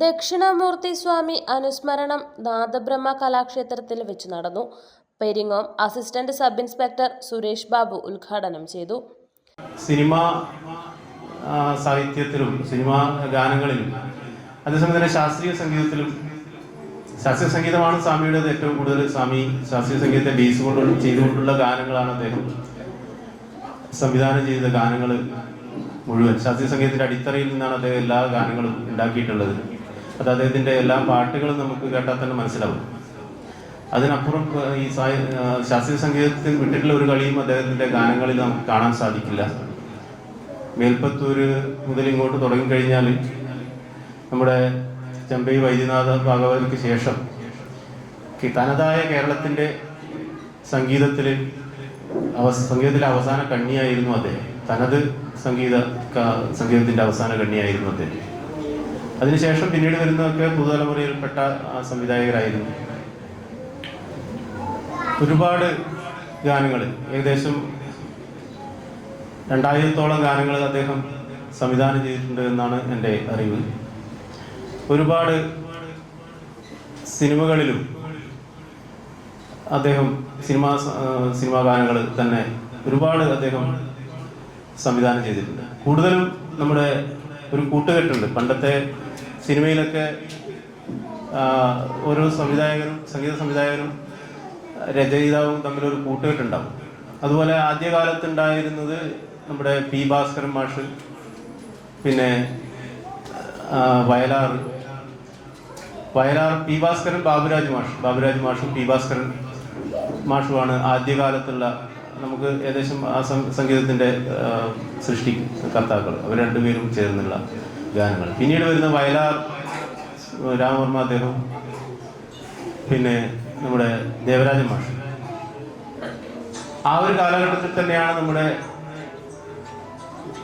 ദക്ഷിണാമൂർത്തി സ്വാമി അനുസ്മരണം നാദബ്രഹ്മ കലാക്ഷേത്രത്തിൽ വെച്ച് നടന്നു. Peringome assistant sub inspector Suresh Babu ഉദ്ഘാടനം ചെയ്തു. സിനിമ സാഹിത്യത്തിലും സിനിമ ഗാനങ്ങളിലും അതേസമയം തന്നെ ശാസ്ത്രീയ സംഗീതത്തിലും ശാസ്ത്രീയ സംഗീതമാണ് സ്വാമിയുടേത് ഏറ്റവും കൂടുതൽ സ്വാമി ശാസ്ത്രീയ സംഗീതത്തെ ബേസ് കൊണ്ട് ചെയ്തുകൊണ്ടുള്ള ഗാനങ്ങളാണ് അദ്ദേഹം സംവിധാനം ചെയ്ത ഗാനങ്ങൾ മുഴുവൻ. ശാസ്ത്രീയ സംഗീതത്തിന്റെ അടിത്തറയിൽ നിന്നാണ് അദ്ദേഹം എല്ലാ ഗാനങ്ങളും ഉണ്ടാക്കിയിട്ടുള്ളത്. അത് അദ്ദേഹത്തിന്റെ എല്ലാ പാട്ടുകളും നമുക്ക് കേട്ടാൽ തന്നെ മനസ്സിലാവും. അതിനപ്പുറം ഈ ശാസ്ത്രീയ സംഗീതത്തിൽ വിട്ടിട്ടുള്ള ഒരു കളിയും അദ്ദേഹത്തിന്റെ ഗാനങ്ങളിൽ നമുക്ക് കാണാൻ സാധിക്കില്ല. മേൽപ്പത്തൂര് മുതൽ ഇങ്ങോട്ട് തുടങ്ങിക്കഴിഞ്ഞാൽ നമ്മുടെ ചമ്പൈ വൈദ്യനാഥ ഭാഗവതർക്ക് ശേഷം തനതായ കേരളത്തിന്റെ സംഗീതത്തിൽ സംഗീതത്തിലെ അവസാന കണ്ണിയായിരുന്നു അദ്ദേഹം. തനത് സംഗീത സംഗീതത്തിന്റെ അവസാന കണ്ണിയായിരുന്നു അദ്ദേഹം. അതിനുശേഷം പിന്നീട് വരുന്നതൊക്കെ പുതുതലമുറയിൽപ്പെട്ട സംവിധായകരായിരുന്നു. ഒരുപാട് ഗാനങ്ങൾ ഏകദേശം രണ്ടായിരത്തോളം ഗാനങ്ങൾ അദ്ദേഹം സംവിധാനം ചെയ്തിട്ടുണ്ട് എന്നാണ് എന്റെ അറിവ്. ഒരുപാട് സിനിമകളിലും അദ്ദേഹം സിനിമാ സിനിമാ ഗാനങ്ങൾ തന്നെ ഒരുപാട് അദ്ദേഹം സംവിധാനം ചെയ്തിട്ടുണ്ട്. കൂടുതലും നമ്മുടെ ഒരു കൂട്ടുകെട്ടുണ്ട്. പണ്ടത്തെ സിനിമയിലൊക്കെ ഓരോ സംവിധായകനും സംഗീത സംവിധായകനും രചയിതാവും തമ്മിലൊരു കൂട്ടുകെട്ടുണ്ടാവും. അതുപോലെ ആദ്യകാലത്തുണ്ടായിരുന്നത് നമ്മുടെ പി ഭാസ്കരൻ മാഷ് പിന്നെ വയലാർ വയലാർ പി ഭാസ്കരൻ ബാബുരാജ് മാഷ്. ബാബുരാജ് മാഷും പി ഭാസ്കരൻ മാഷുമാണ് ആദ്യകാലത്തുള്ള നമുക്ക് ഏകദേശം ആ സംഗീതത്തിന്റെ സൃഷ്ടി കർത്താക്കൾ. അവർ രണ്ടുപേരും ചേർന്നുള്ള ഗാനങ്ങൾ. പിന്നീട് വരുന്ന വയലാർ രാമവർമ്മ അദ്ദേഹം പിന്നെ നമ്മുടെ ദേവരാജൻ മാഷ്. ആ ഒരു കാലഘട്ടത്തിൽ തന്നെയാണ് നമ്മുടെ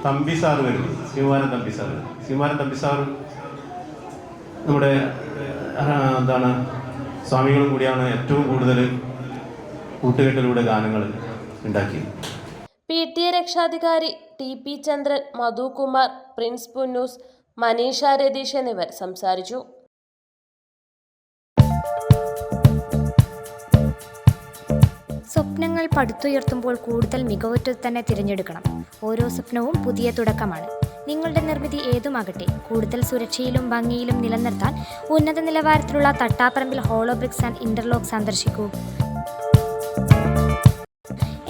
തമ്പി സാറ് വരുന്നത്. ശ്രീകുമാരൻ തമ്പി സാറ് ശ്രീകുമാരൻ തമ്പി സാറ് നമ്മുടെ എന്താണ് സ്വാമികളും കൂടിയാണ് ഏറ്റവും കൂടുതൽ കൂട്ടുകെട്ടിലൂടെ ഗാനങ്ങൾ ഉണ്ടാക്കിയത്. പി ടി എ രക്ഷാധികാരി T P Chandran Madhukumar Prince Punnoose Maneesha Ratheesh എന്നിവർ സംസാരിച്ചു. സ്വപ്നങ്ങൾ പടുത്തുയർത്തുമ്പോൾ കൂടുതൽ മികവുറ്റത് തന്നെ തിരഞ്ഞെടുക്കണം. ഓരോ സ്വപ്നവും പുതിയ തുടക്കമാണ്. നിങ്ങളുടെ നിർമ്മിതി ഏതുമാകട്ടെ കൂടുതൽ സുരക്ഷയിലും ഭംഗിയിലും നിലനിർത്താൻ ഉന്നത നിലവാരത്തിലുള്ള Thattaparambil hollow bricks and interlock സന്ദർശിക്കൂ.